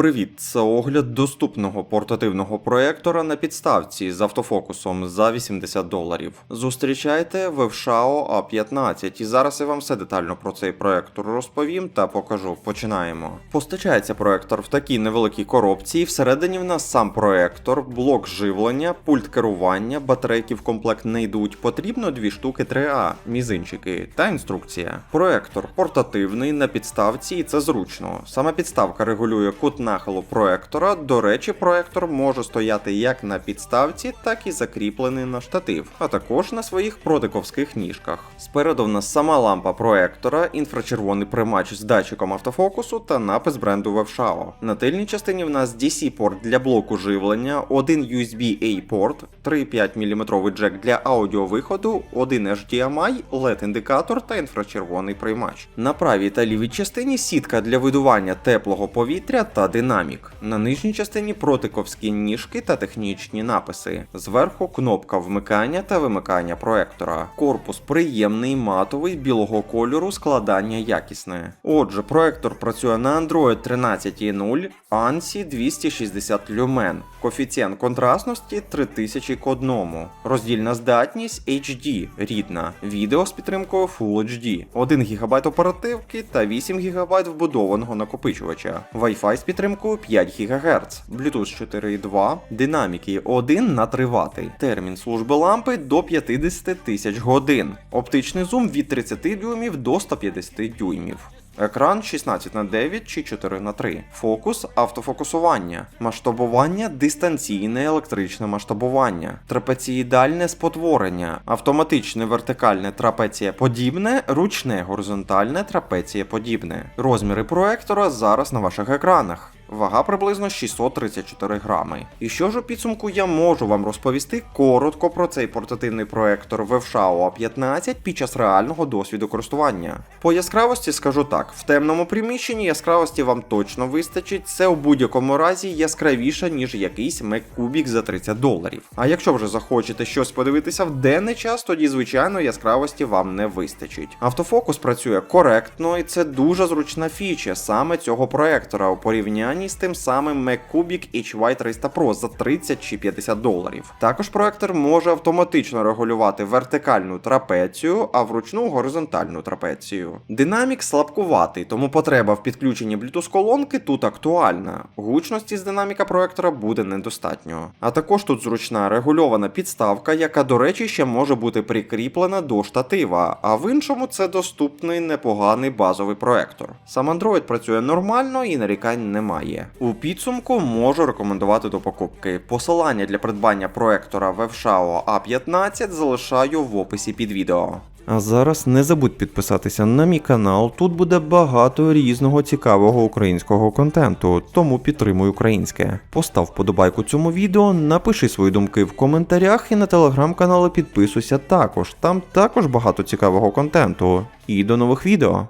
Привіт, це огляд доступного портативного проєктора на підставці з автофокусом за 80 доларів. Зустрічайте Webshao A15 і зараз я вам все детально про цей проєктор розповім та покажу. Починаємо. Постачається проєктор в такій невеликій коробці, і всередині в нас сам проєктор, блок живлення, пульт керування, батарейки в комплект не йдуть. Потрібно дві штуки 3А, мізинчики та інструкція. Проєктор портативний на підставці, і це зручно. Саме підставка регулює кут нахилу проектора. До речі, проектор може стояти як на підставці, так і закріплений на штатив, а також на своїх протиковських ніжках. Спереду в нас сама лампа проектора, інфрачервоний примач з датчиком автофокусу та напис бренду Webshao. На тильній частині в нас DC-порт для блоку живлення, один USB-A порт, 3,5 мм джек для аудіовиходу, один HDMI, LED-індикатор та інфрачервоний приймач. На правій та лівій частині сітка для видування теплого повітря та динамік. На нижній частині протиковські ніжки та технічні написи. Зверху кнопка вмикання та вимикання проектора. Корпус приємний, матовий, білого кольору, складання якісне. Отже, проектор працює на Android 13.0, ANSI 260 люмен. Коефіцієнт контрастності 3000 к 1. Роздільна здатність HD рідна. Відео з підтримкою Full HD. 1 ГБ оперативки та 8 ГБ вбудованого накопичувача. Wi-Fi з підтримкою 5 ГГц. Bluetooth 4.2. Динаміки 1 на 3 Вт. Термін служби лампи до 50 тисяч годин. Оптичний зум від 30 дюймів до 150 дюймів. Екран 16 на 9 чи 4 на 3. Фокус автофокусування. Масштабування дистанційне електричне масштабування. Трапеціїдальне спотворення. Автоматичне вертикальне трапеція подібне, ручне горизонтальне трапецієподібне. Розміри проектора зараз на ваших екранах. Вага приблизно 634 грами. І що ж у підсумку я можу вам розповісти коротко про цей портативний проектор Webshao A15 під час реального досвіду користування. По яскравості скажу так: в темному приміщенні яскравості вам точно вистачить, це у будь-якому разі яскравіше, ніж якийсь Mac Cubic за 30 доларів. А якщо вже захочете щось подивитися в денний час, тоді звичайно яскравості вам не вистачить. Автофокус працює коректно, і це дуже зручна фіча саме цього проектора у порівнянні з тим самим Mac Cubic HY300 Pro за 30 чи 50 доларів. Також проектор може автоматично регулювати вертикальну трапецію, а вручну горизонтальну трапецію. Динамік слабкуватий, тому потреба в підключенні Bluetooth колонки тут актуальна. Гучності з динаміка проектора буде недостатньо. А також тут зручна регульована підставка, яка, до речі, ще може бути прикріплена до штатива, а в іншому це доступний непоганий базовий проектор. Сам Android працює нормально і нарікань немає. У підсумку можу рекомендувати до покупки. Посилання для придбання проектора Webshao A15 залишаю в описі під відео. А зараз не забудь підписатися на мій канал. Тут буде багато різного цікавого українського контенту, тому підтримуй українське. Постав вподобайку цьому відео, напиши свої думки в коментарях і на телеграм-канали підписуйся також. Там також багато цікавого контенту. І до нових відео.